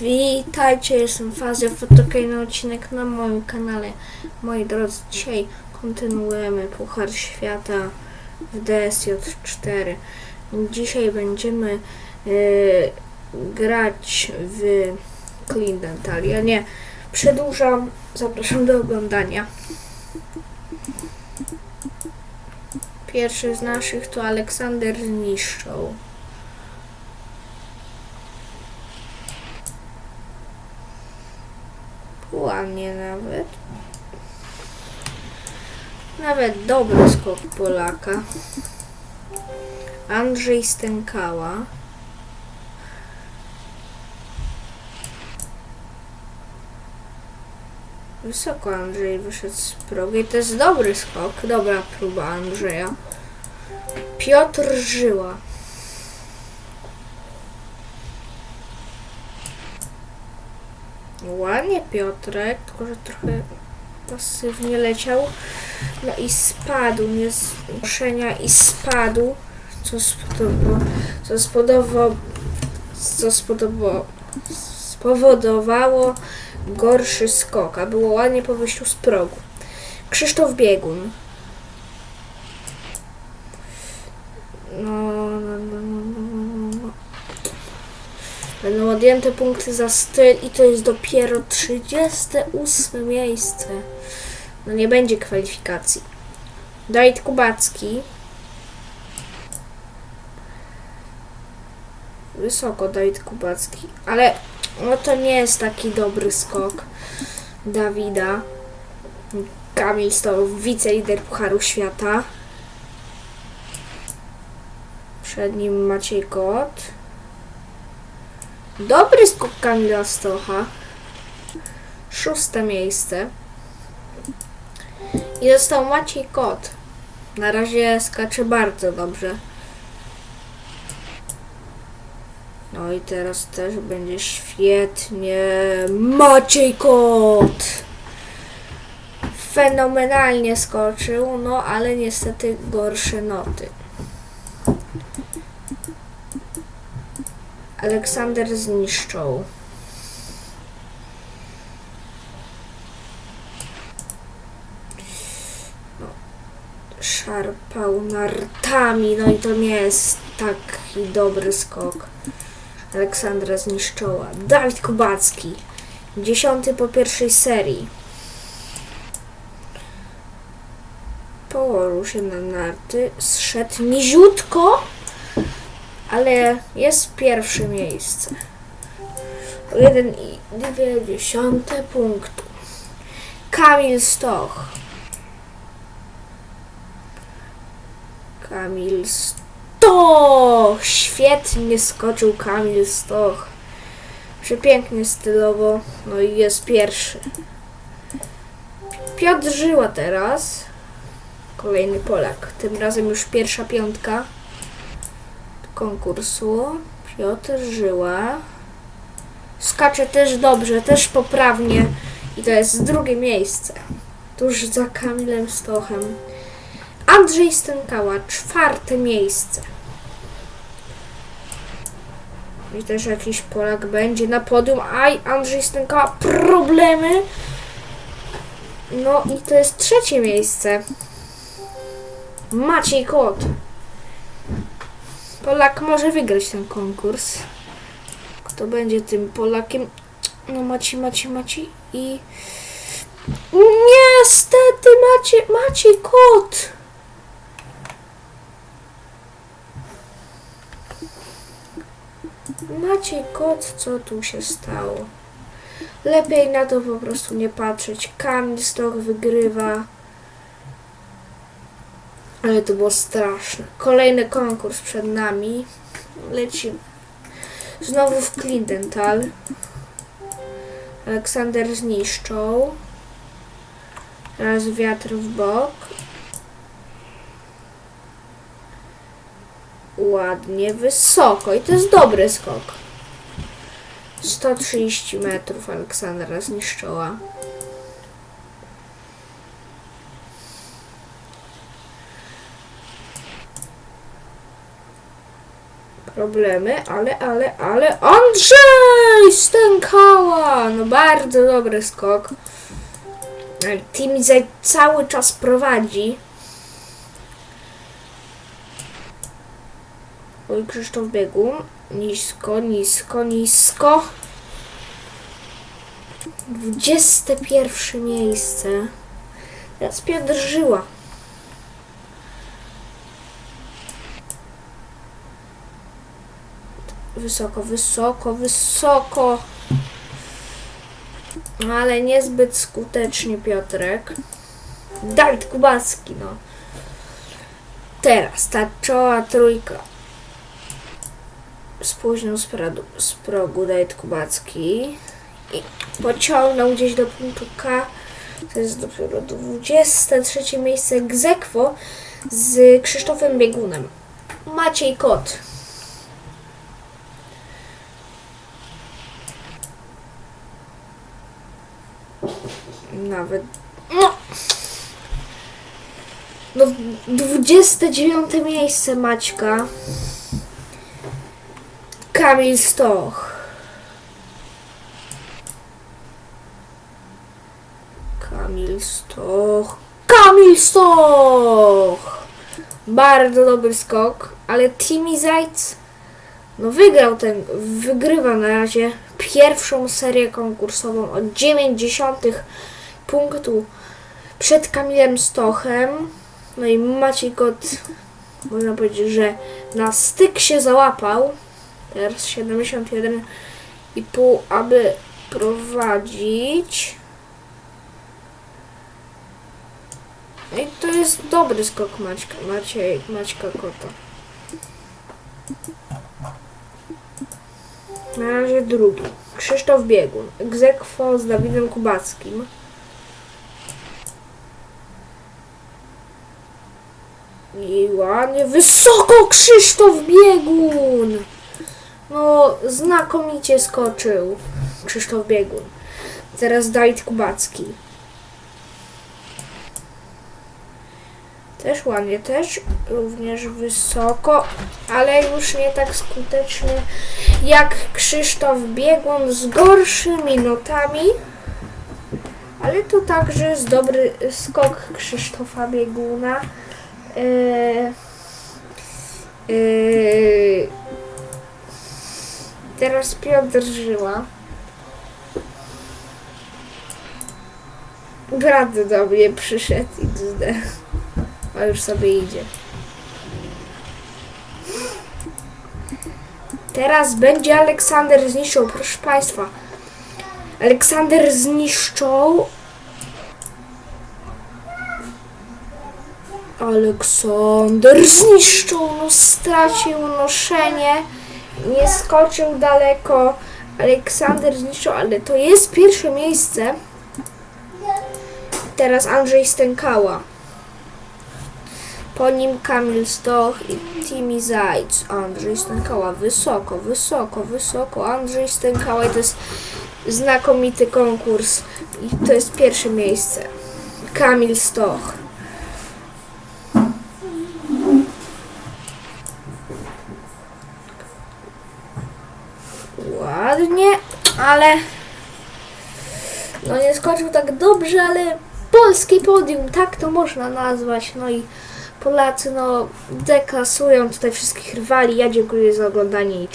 Witajcie, jestem Fazja, kolejny odcinek na moim kanale. Moi drodzy, dzisiaj kontynuujemy Puchar Świata w DSJ4. Dzisiaj będziemy e, grać w Clindental. Ja nie przedłużam, zapraszam do oglądania. Pierwszy z naszych to Aleksander zniszczą. Ładnie nawet. Nawet dobry skok Polaka. Andrzej Stękała. Wysoko Andrzej wyszedł z progu to jest dobry skok. Dobra próba Andrzeja. Piotr Żyła. Ładnie Piotrek, tylko że trochę pasywnie leciał. No i spadł, nie z noszenia i spadł, co spodobało, co co spowodowało gorszy skok, a było ładnie po wyjściu z progu. Krzysztof Biegun. No, no, no. Będą odjęte punkty za styl i to jest dopiero 38 miejsce. No nie będzie kwalifikacji. Dawid Kubacki. Wysoko Dawid Kubacki, ale no to nie jest taki dobry skok Dawida. Kamil to wicelider Pucharu Świata. Przed nim Maciej Kot. Dobry skok Kamila Stocha. Szóste miejsce. I został Maciej Kot. Na razie skacze bardzo dobrze. No i teraz też będzie świetnie. Maciej Kot! Fenomenalnie skoczył, no ale niestety gorsze noty. Aleksander zniszczą. No, Szarpał nartami, no i to nie jest taki dobry skok. Aleksandra zniszczała. Dawid Kubacki. Dziesiąty po pierwszej serii. Położył się na narty. Zszedł niziutko ale jest pierwsze miejsce. O 1,2 punktu. Kamil Stoch. Kamil Stoch! Świetnie skoczył Kamil Stoch. Przepięknie stylowo. No i jest pierwszy. Piotr Żyła teraz. Kolejny Polak. Tym razem już pierwsza piątka konkursu. Piotr Żyła. Skacze też dobrze, też poprawnie. I to jest drugie miejsce. Tuż za Kamilem Stochem. Andrzej Stękała, czwarte miejsce. I też jakiś Polak będzie na podium. Aj, Andrzej Stękała, problemy. No i to jest trzecie miejsce. Maciej Kot. Polak może wygrać ten konkurs. Kto będzie tym Polakiem? No Maci, Maci, Maci i... Niestety Macie, Maciej Kot! Maciej Kot, co tu się stało? Lepiej na to po prostu nie patrzeć. Kamil Stoch wygrywa. Ale to było straszne. Kolejny konkurs przed nami. Lecimy. Znowu w Clindental. Aleksander zniszczą. Teraz wiatr w bok. Ładnie, wysoko. I to jest dobry skok. 130 metrów Aleksandra zniszczyła. Problemy, ale, ale, ale Andrzej Stęka No bardzo dobry skok. Team Z cały czas prowadzi. Oj, Krzysztof biegł. Nisko, nisko, nisko. 21 miejsce. Teraz Piotr Żyła. Wysoko, wysoko, wysoko. Ale niezbyt skutecznie Piotrek. Dawid Kubacki, no. Teraz ta czoła trójka. Spóźnił z, pradu, z progu Dawid Kubacki. I pociągnął gdzieś do punktu K. To jest dopiero 23 miejsce Gzekwo z Krzysztofem Biegunem. Maciej Kot. Nawet. No. No, 29 miejsce Maćka. Kamil Stoch. Kamil Stoch. Kamil Stoch! Bardzo dobry skok, ale Timmy Zajc no wygrał ten, wygrywa na razie pierwszą serię konkursową od 90 punktu przed Kamilem Stochem. No i Maciej Kot, można powiedzieć, że na styk się załapał. Teraz 71,5, aby prowadzić. No i to jest dobry skok Maćka, Maciej, Maćka Kota. Na razie drugi. Krzysztof Biegun. Egzekwo z Dawidem Kubackim. I ładnie wysoko Krzysztof Biegun! No, znakomicie skoczył Krzysztof Biegun. Teraz Dawid Kubacki. Też ładnie, też również wysoko, ale już nie tak skutecznie jak Krzysztof Biegun z gorszymi notami. Ale to także jest dobry skok Krzysztofa Bieguna. Yy, yy, teraz Piotr Żyła. Brat do mnie przyszedł XD. A już sobie idzie. Teraz będzie Aleksander zniszczył, proszę Państwa. Aleksander zniszczą. Aleksander zniszczył, no stracił noszenie. Nie skoczył daleko. Aleksander zniszczył, ale to jest pierwsze miejsce. Teraz Andrzej Stękała. Po nim Kamil Stoch i Timi Zajc. Andrzej Stękała wysoko, wysoko, wysoko. Andrzej Stękała i to jest znakomity konkurs. I to jest pierwsze miejsce. Kamil Stoch. Ładnie, ale no nie skoczył tak dobrze, ale polski podium, tak to można nazwać. No i Polacy no deklasują tutaj wszystkich rywali. Ja dziękuję za oglądanie i